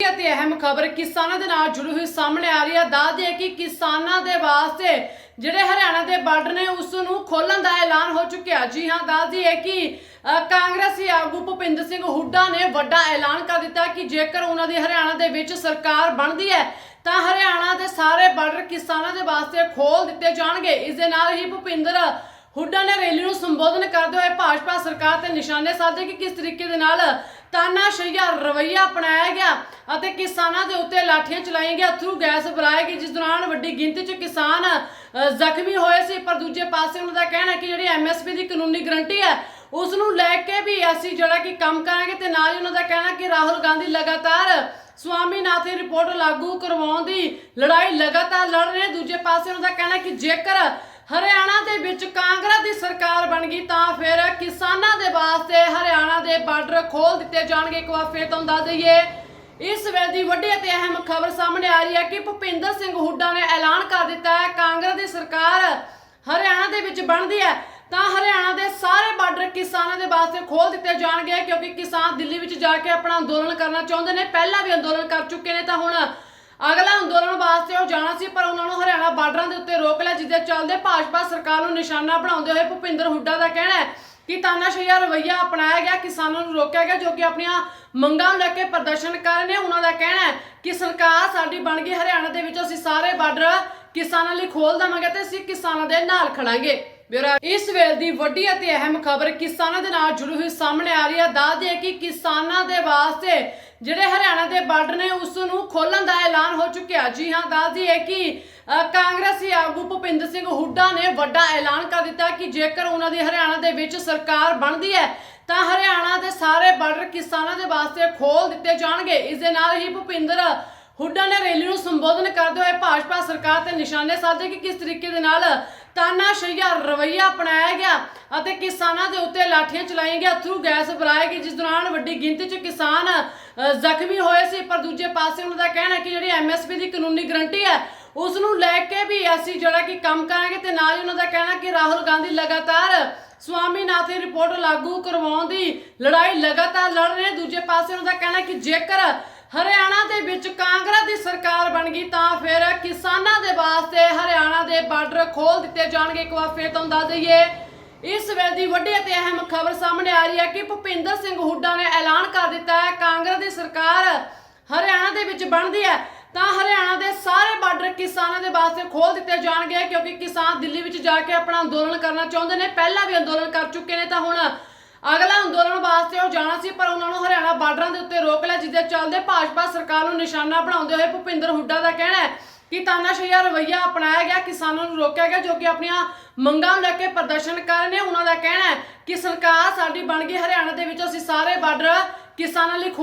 ਅਤੇ ਅਹਿਮ ਖਬਰ ਕਿਸਾਨਾਂ ਦੇ ਨਾਲ ਜੁੜੀ ਹੋਈ ਸਾਹਮਣੇ ਆ ਰਹੀ ਹੈ। ਦੱਸ ਦਈਏ ਕਿ ਕਿਸਾਨਾਂ ਦੇ ਵਾਸਤੇ ਜਿਹੜੇ ਹਰਿਆਣਾ ਦੇ ਬਾਰਡਰ ਨੇ, ਉਸ ਨੂੰ ਖੋਲਣ ਦਾ ਐਲਾਨ ਹੋ ਚੁੱਕਿਆ। ਜੀ ਹਾਂ, ਦੱਸ ਦਈਏ ਕਿ ਕਾਂਗਰਸੀ ਆਗੂ ਭੁਪਿੰਦਰ ਸਿੰਘ ਹੁੱਡਾ ਨੇ ਵੱਡਾ ਐਲਾਨ ਕਰ ਦਿੱਤਾ ਕਿ ਜੇਕਰ ਉਹਨਾਂ ਦੀ ਹਰਿਆਣਾ ਦੇ ਵਿੱਚ ਸਰਕਾਰ ਬਣਦੀ ਹੈ, ਤਾਂ ਹਰਿਆਣਾ ਦੇ ਸਾਰੇ ਬਾਰਡਰ ਕਿਸਾਨਾਂ ਦੇ ਵਾਸਤੇ ਖੋਲ ਦਿੱਤੇ ਜਾਣਗੇ। ਇਸ ਦੇ ਨਾਲ ਹੀ ਭੁਪਿੰਦਰ ਹੁੱਡਾ ਨੇ ਰੈਲੀ ਨੂੰ ਸੰਬੋਧਨ ਕਰਦੇ ਹੋਏ ਭਾਜਪਾ ਸਰਕਾਰ ਤੇ ਨਿਸ਼ਾਨੇ ਸਾਧੇ ਕਿ ਕਿਸ ਤਰੀਕੇ ਦੇ ਨਾਲ ਤਾਨਾਸ਼ਾਹੀਆ ਰਵਈਆ ਅਪਣਾਇਆ ਗਿਆ ਅਤੇ ਕਿਸਾਨਾਂ ਦੇ ਉੱਤੇ ਲਾਠੀਆਂ ਚਲਾਈਆਂ ਗਿਆ ਥਰੂ ਗੈਸ ਭਰਾਇਆ ਗਿਆ, ਜਿਸ ਦੌਰਾਨ ਵੱਡੀ ਗਿਣਤੀ 'ਚ ਕਿਸਾਨ ਜ਼ਖਮੀ ਹੋਏ ਸੀ, ਪਰ ਦੂਜੇ ਪਾਸੇ ਉਹਨਾਂ ਦਾ ਕਹਿਣਾ ਕਿ ਜਿਹੜੀ ਐਮਐਸਪੀ ਦੀ ਕਾਨੂੰਨੀ ਗਰੰਟੀ ਹੈ ਉਸ ਨੂੰ ਲੈ ਕੇ ਵੀ ਅਸੀਂ ਜਿਹੜਾ ਕਿ ਕੰਮ ਕਰਾਂਗੇ ਤੇ ਨਾਲ ਹੀ ਉਹਨਾਂ ਦਾ ਕਹਿਣਾ ਕਿ ਰਾਹੁਲ ਗਾਂਧੀ ਲਗਾਤਾਰ ਸਵਾਮੀਨਾਥਨ ਰਿਪੋਰਟ ਲਾਗੂ ਕਰਵਾਉਣ ਦੀ ਲੜਾਈ ਲਗਾਤਾਰ ਲੜ ਰਹੇ ਦੂਜੇ ਪਾਸੇ ਉਹਨਾਂ ਦਾ ਕਹਿਣਾ ਕਿ ਜੇਕਰ ਹਰਿਆਣਾ ਦੇ ਵਿੱਚ ਕਾਂਗਰਸ ਦੀ ਸਰਕਾਰ ਬਣ ਗਈ ਤਾਂ ਫਿਰ ਕਿਸਾਨਾਂ ਦੇ ਵਾਸਤੇ ਹਰਿਆਣਾ ਦੇ ਬਾਰਡਰ ਖੋਲ ਦਿੱਤੇ ਜਾਣਗੇ। ਇੱਕ ਵਾਰ ਫਿਰ ਤੁਹਾਨੂੰ ਦੱਸ ਦਈਏ, ਇਸ ਵੇਲੇ ਦੀ ਵੱਡੀ ਅਤੇ ਅਹਿਮ ਖਬਰ ਸਾਹਮਣੇ ਆ ਰਹੀ ਹੈ ਕਿ ਭੁਪਿੰਦਰ ਸਿੰਘ ਹੁੱਡਾ ਨੇ ਐਲਾਨ ਕਰ ਦਿੱਤਾ ਹੈ, ਕਾਂਗਰਸ ਦੀ ਸਰਕਾਰ ਹਰਿਆਣਾ ਦੇ ਵਿੱਚ ਬਣਦੀ ਹੈ। ਤਾਂ ਹਰਿਆਣਾ ਦੇ ਸਾਰੇ ਬਾਰਡਰ ਕਿਸਾਨਾਂ ਦੇ ਵਾਸਤੇ ਖੋਲ ਦਿੱਤੇ ਜਾਣਗੇ ਕਿਉਂਕਿ ਕਿਸਾਨ ਦਿੱਲੀ ਵਿੱਚ ਜਾ ਕੇ ਆਪਣਾ ਅੰਦੋਲਨ ਕਰਨਾ ਚਾਹੁੰਦੇ ਨੇ। ਪਹਿਲਾਂ ਵੀ ਅੰਦੋਲਨ ਕਰ ਚੁੱਕੇ ਨੇ ਤਾਂ ਹੁਣ ਅਗਲਾ ਅੰਦੋਲਨ ਵਾਸਤੇ ਉਹ ਜਾਣਾ ਸੀ, ਪਰ ਉਹਨਾਂ ਨੂੰ ਦੇ ਉੱਤੇ ਰੋਕ ਲਿਆ ਜਿਸ ਦੇ ਚੱਲਦੇ ਭਾਜਪਾ ਸਰਕਾਰ ਨੂੰ ਨਿਸ਼ਾਨਾ ਬਣਾਉਂਦੇ ਹੋਏ ਭੁਪਿੰਦਰ ਹੁੱਡਾ ਦਾ ਕਹਿਣਾ ਹੈ ਕਿ ਤਾਨਾਸ਼ਾਹੀਆ ਰਵਈਆ ਅਪਣਾਇਆ ਗਿਆ, ਕਿਸਾਨਾਂ ਨੂੰ ਰੋਕਿਆ ਗਿਆ, ਜੋ ਕਿ ਆਪਣੀਆਂ ਮੰਗਾਂ ਲੈ ਕੇ ਪ੍ਰਦਰਸ਼ਨ ਕਰ ਰਹੇ ਨੇ। ਉਹਨਾਂ ਦਾ ਕਹਿਣਾ ਹੈ ਕਿ ਸਰਕਾਰ ਸਾਡੀ ਬਣ ਗਈ, ਹਰਿਆਣਾ ਦੇ ਵਿੱਚ ਅਸੀਂ ਸਾਰੇ ਬਾਰਡਰ ਕਿਸਾਨਾਂ ਲਈ ਖੋਲ ਦਵਾਂਗੇ ਤੇ ਅਸੀਂ ਕਿਸਾਨਾਂ ਦੇ ਨਾਲ ਖੜਾਂਗੇ। ਮੇਰਾ ਇਸ ਵੇਲੇ ਦੀ ਵੱਡੀ ਅਤੇ ਅਹਿਮ ਖਬਰ ਕਿਸਾਨਾਂ ਦੇ ਨਾਲ ਜੁੜੀ ਹੋਈ ਸਾਹਮਣੇ ਆ ਰਹੀ ਹੈ। ਦੱਸ ਦਈਏ ਕਿ ਕਿਸਾਨਾਂ ਦੇ ਵਾਸਤੇ ਜਿਹੜੇ ਹਰਿਆਣਾ ਦੇ ਬਾਰਡਰ ਨੇ ਉਸ ਨੂੰ ਖੋਲਣ ਦਾ ਐਲਾਨ ਹੋ ਚੁੱਕਿਆ। ਜੀ ਹਾਂ ਦੱਸਦੀ ਹੈ ਕਿ ਕਾਂਗਰਸੀ ਆਗੂ ਭੁਪਿੰਦਰ ਸਿੰਘ ਹੁੱਡਾ ਨੇ ਵੱਡਾ ਐਲਾਨ ਕਰ ਦਿੱਤਾ ਕਿ ਜੇਕਰ ਉਹਨਾਂ ਦੀ ਹਰਿਆਣਾ ਦੇ ਵਿੱਚ ਸਰਕਾਰ ਬਣਦੀ ਹੈ, ਤਾਂ ਹਰਿਆਣਾ ਦੇ ਸਾਰੇ ਬਾਰਡਰ ਕਿਸਾਨਾਂ ਦੇ ਵਾਸਤੇ ਖੋਲ ਦਿੱਤੇ ਜਾਣਗੇ। ਇਸ ਦੇ ਨਾਲ ਹੀ ਭੁਪਿੰਦਰ ਹੁੱਡਾ ਨੇ ਰੈਲੀ ਨੂੰ ਸੰਬੋਧਨ ਕਰਦੇ ਹੋਏ ਭਾਜਪਾ ਸਰਕਾਰ ਤੇ ਨਿਸ਼ਾਨੇ ਸਾਧੇ ਕਿ ਕਿਸ ਤਰੀਕੇ ਦੇ ਨਾਲ ਤਾਨਾਸ਼ਾਹੀਆ ਰਵਈਆ ਅਪਣਾਇਆ ਗਿਆ ਅਤੇ ਕਿਸਾਨਾਂ ਦੇ ਉੱਤੇ ਲਾਠੀਆਂ ਚਲਾਈਆਂ ਗਿਆ ਥਰੂ ਗੈਸ ਭਰਾਇਆ ਗਈ ਜਿਸ ਦੌਰਾਨ ਵੱਡੀ ਗਿਣਤੀ 'ਚ ਕਿਸਾਨ ਜ਼ਖਮੀ ਹੋਏ ਸੀ। ਪਰ ਦੂਜੇ ਪਾਸੇ ਉਹਨਾਂ ਦਾ ਕਹਿਣਾ ਹੈ ਕਿ ਜਿਹੜੀ ਐਮਐਸਪੀ ਦੀ ਕਾਨੂੰਨੀ ਗਰੰਟੀ ਹੈ ਉਸ ਨੂੰ ਲੈ ਕੇ ਵੀ ਅਸੀਂ ਜਿਹੜਾ ਕਿ ਕੰਮ ਕਰਾਂਗੇ ਤੇ ਨਾਲ ਹੀ ਉਹਨਾਂ ਦਾ ਕਹਿਣਾ ਕਿ ਰਾਹੁਲ ਗਾਂਧੀ ਲਗਾਤਾਰ ਸਵਾਮੀਨਾਥਨ ਰਿਪੋਰਟ ਲਾਗੂ ਕਰਵਾਉਣ ਦੀ ਲੜਾਈ ਲਗਾਤਾਰ ਲੜ ਰਹੇ ਦੂਜੇ ਪਾਸੇ ਉਹਨਾਂ ਦਾ ਕਹਿਣਾ ਕਿ ਜੇਕਰ ਹਰਿਆਣਾ ਦੇ ਵਿੱਚ ਕਾਂਗਰਸ ਦੀ ਸਰਕਾਰ ਬਣ ਗਈ ਤਾਂ ਫਿਰ ਕਿਸਾਨਾਂ ਦੇ ਵਾਸਤੇ ਹਰਿਆਣਾ ਦੇ ਬਾਰਡਰ ਖੋਲ ਦਿੱਤੇ ਜਾਣਗੇ। ਇੱਕ ਵਾਰ ਫਿਰ ਤੁਹਾਨੂੰ ਦੱਸ ਦਈਏ, ਇਸ ਵੇਲੇ ਦੀ ਵੱਡੀ ਅਤੇ ਅਹਿਮ ਖਬਰ ਸਾਹਮਣੇ ਆ ਰਹੀ ਹੈ ਕਿ ਭੁਪਿੰਦਰ ਸਿੰਘ ਹੁੱਡਾ ਨੇ ਐਲਾਨ ਕਰ ਦਿੱਤਾ ਹੈ, ਕਾਂਗਰਸ ਦੀ ਸਰਕਾਰ ਹਰਿਆਣਾ ਦੇ ਵਿੱਚ ਬਣਦੀ ਹੈ। ਤਾਂ ਹਰਿਆਣਾ ਦੇ ਸਾਰੇ ਬਾਰਡਰ ਕਿਸਾਨਾਂ ਦੇ ਵਾਸਤੇ ਖੋਲ ਦਿੱਤੇ ਜਾਣਗੇ ਕਿਉਂਕਿ ਕਿਸਾਨ ਦਿੱਲੀ ਵਿੱਚ ਜਾ ਕੇ ਆਪਣਾ ਅੰਦੋਲਨ ਕਰਨਾ ਚਾਹੁੰਦੇ ਨੇ। ਪਹਿਲਾਂ ਵੀ ਅੰਦੋਲਨ ਕਰ ਚੁੱਕੇ ਨੇ ਤਾਂ ਹੁਣ ਅਗਲਾ ਅੰਦੋਲਨ ਵਾਸਤੇ ਉਹ ਜਾਣਾ ਸੀ, ਪਰ ਬਾਰਡਰਾਂ ਦੇ ਉੱਤੇ ਰੋਕ ਲਿਆ ਜਿਸ ਚੱਲਦੇ ਭਾਜਪਾ ਸਰਕਾਰ ਨੂੰ ਨਿਸ਼ਾਨਾ ਬਣਾਉਂਦੇ ਹੋਏ ਭੁਪਿੰਦਰ ਹੁੱਡਾ ਦਾ ਕਹਿਣਾ ਹੈ ਕਿ ਤਾਨਾਸ਼ਾਹੀਆ ਰਵਈਆ ਅਪਣਾਇਆ ਗਿਆ, ਕਿਸਾਨਾਂ ਨੂੰ ਰੋਕਿਆ ਗਿਆ, ਜੋ ਕਿ ਆਪਣੀਆਂ ਮੰਗਾਂ ਨੂੰ ਲੈ ਕੇ ਪ੍ਰਦਰਸ਼ਨ ਕਰ ਰਹੇ ਨੇ। ਉਹਨਾਂ ਦਾ ਕਹਿਣਾ ਹੈ ਕਿ ਸਰਕਾਰ ਸਾਡੀ ਬਣ ਗਈ, ਹਰਿਆਣਾ ਦੇ ਵਿੱਚ ਅਸੀਂ ਸਾਰੇ ਬਾਰਡਰ ਕਿਸਾਨਾਂ ਲਈ